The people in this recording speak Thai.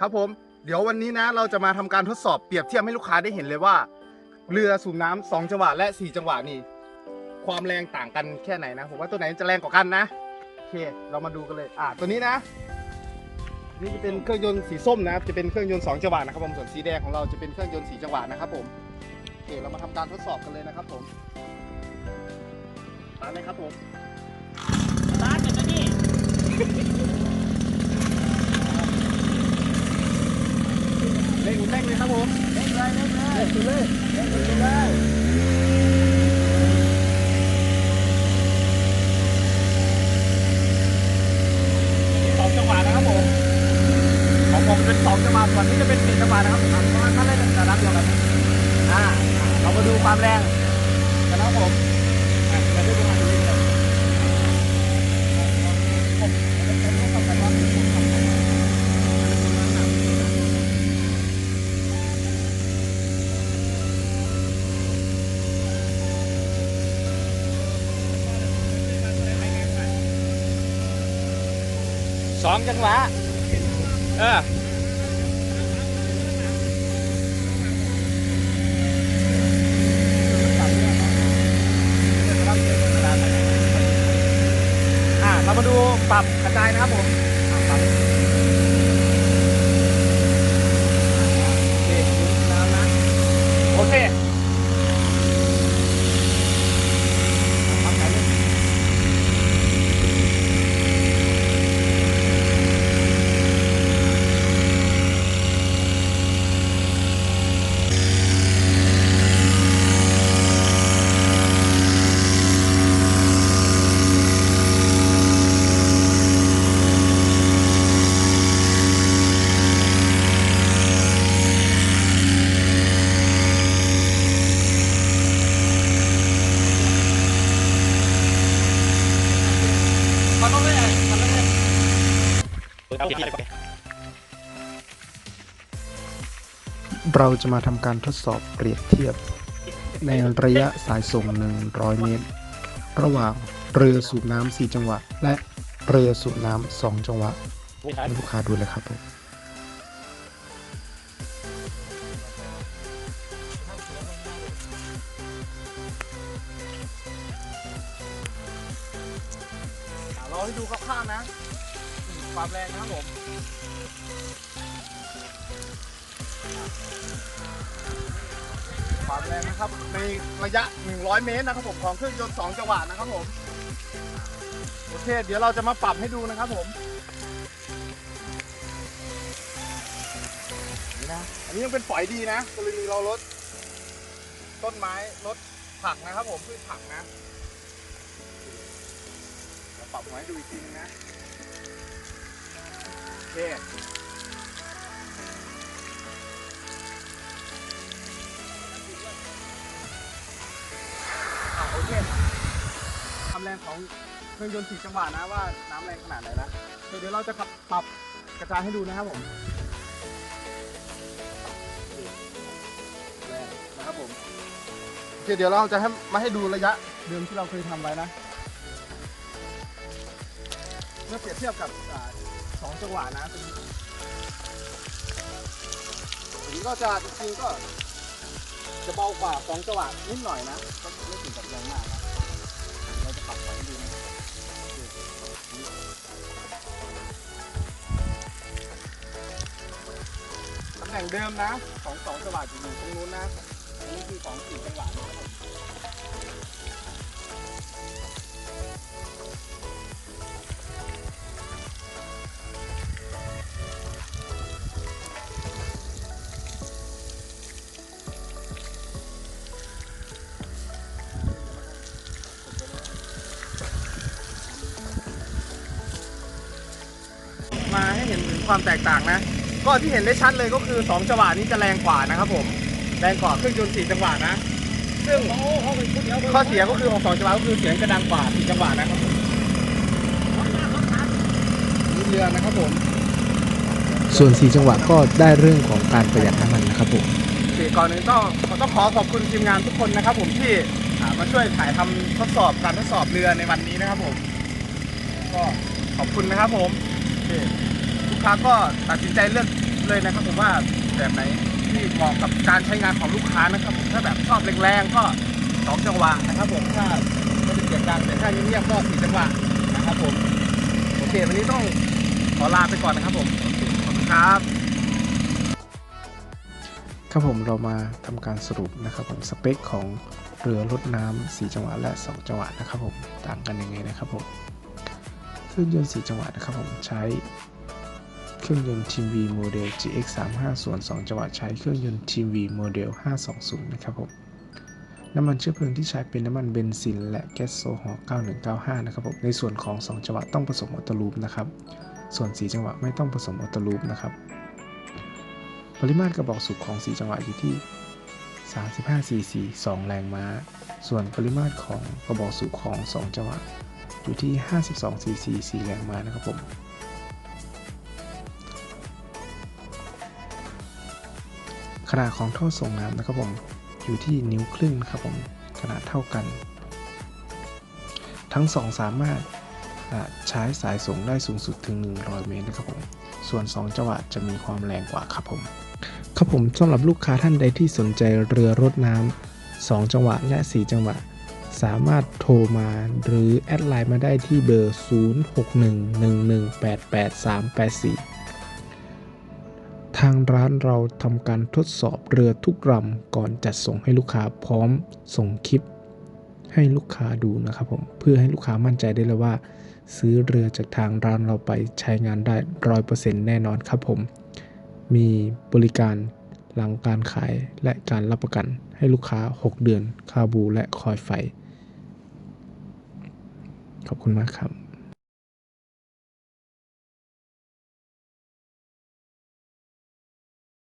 ครับผมเดี๋ยววันนี้นะเราจะมาทำการทดสอบเปรียบเทียบให้ลูกค้าได้เห็นเลยว่า เรือสูบน้ำสองจังหวะและสี่จังหวะนี่ความแรงต่างกันแค่ไหนนะผมว่าตัวไหนจะแรงกว่ากันนะโอเคเรามาดูกันเลยอ่าตัวนี้นะ นี่จะเป็นเครื่องยนต์สีส้มนะครับจะเป็นเครื่องยนต์สองจังหวะนะครับผมส่วนสีแดงของเราจะเป็นเครื่องยนต์สี่จังหวะนะครับผมโอเคเรามาทำการทดสอบกันเลยนะครับผมตาเลยครับผม ร้านกันนะนี่ เร่งเร่งเลยครับผมเล่นเลยเล่นเลยเร่งเลยเร่งเลยสองจังหวะนะครับผมของผมเป็นสองจังหวะส่วนนี้จะเป็นสี่จังหวะนะครับอะเพราะว่าถ้าเล่นระดับเดียวกันอ่าเรามาดูความแรงกันนะครับผม สองจังหวะเอออ่าเรามาดูปรับกระจายนะครับผม มันต้องเลยมันต้องเลยเราจะมาทำการทดสอบเปรียบเทียบ ในระยะสายส่ง 100 เมตร ระหว่างเรือสูบน้ำ4จังหวะ และเรือสูบน้ำ2จังหวะให้ลูกค้าดูเลยครับผม ให้ดูคร่าวๆนะความแรงนะครับผมความแรงนะครับในระยะ 100 เมตรนะครับผมของเครื่องยนต์2จังหวะนะครับผมโอเคเดี๋ยวเราจะมาปรับให้ดูนะครับผมนี่นะอันนี้ยังเป็นฝอยดีนะกรณีเราลดต้นไม้ลดผักนะครับผมพืชผักนะ ปรับหัวให้ดูอีกทีนึงนะโอเคอะโอเคความแรงของเครื่องยนต์สี่จังหวะนะว่าน้ำแรงขนาดไหนนะเดี๋ยวเราจะขับปรับกระจายให้ดูนะครับผมแรงนะครับผมโอเคเดี๋ยวเราจะให้มาให้ดูระยะเดิมที่เราเคยทำไว้นะ เมื่อเปรียบเทียบกับอ่าสองจังหวะนะเป็นอันนี้ก็จะจริงๆก็ จะเบากว่าสองจังหวะนิดหน่อยนะก็ไม่ถึงกับแรงมากนะเราจะปรับไปให้ดูนะตำแหน่งเดิมนะของสองจังหวะอยู่ตรงนู้นนะอันนี้คือของสี่จังหวะ ความแตกต่างนะ ก็ที่เห็นได้ชัดเลยก็คือ 2 จังหวะนี้จะแรงกว่านะครับผม แรงกว่าเครื่องยนต์4จังหวะนะ ซึ่งข้อเสียก็คือของ2จังหวะก็คือเสียงจะดังกว่า4จังหวะนะครับผมนี่เรือนะครับผม ส่วน 4 จังหวะก็ได้เรื่องของการประหยัดน้ำมันนะครับผมโอเคก่อนอื่นต้องต้องขอขอบคุณทีมงานทุกคนนะครับผมที่อ่ามาช่วยถ่ายทำทดสอบการทดสอบเรือในวันนี้นะครับผม ก็ขอบคุณนะครับผมโอเค้าก็ตัดสินใจเลือกเลยนะครับผมว่าแบบไหนที่เหมาะกับการใช้งานของลูกค้านะครับผมถ้าแบบชอบแรงๆก็สองจังหวะนะครับผมถ้าไม่ได้เสียงดังแต่ถ้าเงียบๆก็สี่จังหวะนะครับผมโอเควันนี้ต้องขอลาไปก่อนนะครับผมคขอบคุณครับครับผมเรามาทำการสรุปนะครับผมสเปคของเรือรถน้ำ4จังหวะและ 2 จังหวะนะครับผมต่างกันยังไงนะครับผมเครื่องยนต์4จังหวะนะครับผมใช้ เครื่องยนต์ Team V โมเดล GX35 ส่วน2จังหวะใช้เครื่องยนต์ Team V โมเดล520 นะครับผมน้ำมันเชื้อเพลิงที่ใช้เป็นน้ำมันเบนซินและแก๊สโซฮอล์9195 นะครับผมในส่วนของ 2 จังหวะต้องผสมออโตลูปนะครับ ส่วน 4 จังหวะไม่ต้องผสมออโตลูปนะครับ ปริมาตรกระบอกสูบของ 4 จังหวะอยู่ที่ 35 cc 2 แรงม้า ส่วนปริมาตรของกระบอกสูบของ 2 จังหวะอยู่ที่ 52 cc 4 แรงม้านะครับผม ขนาดของท่อส่งน้ำนะครับผมอยู่ที่นิ้วครึ่งครับผมขนาดเท่ากัน ทั้ง 2 สามารถใช้สายส่งได้สูงสุดถึง 100 เมตรนะครับผมส่วน 2 จังหวะจะมีความแรงกว่าครับผมครับผมสำหรับลูกค้าท่านใดที่สนใจเรือรถน้ำ2 จังหวะและ 4 จังหวะ สามารถโทรมาหรือแอดไลน์มาได้ที่เบอร์ 0611188384างร้านเราทำการทดสอบเรือทุกลำก่อนจัดส่งให้ลูกค้าพร้อมส่งคลิป ให้ลูกค้าดูนะครับผมเพื่อให้ลูกค้ามั่นใจได้เลยว่า ซื้อเรือจากทางร้านเราไปใช้งานได้ร้อยเปอร์เซ็นต์แน่นอนครับผม มีบริการหลังการขายและการรับประกันให้ลูกค้า 6 เดือน คาบูและคอยไฟ ขอบคุณมากครับ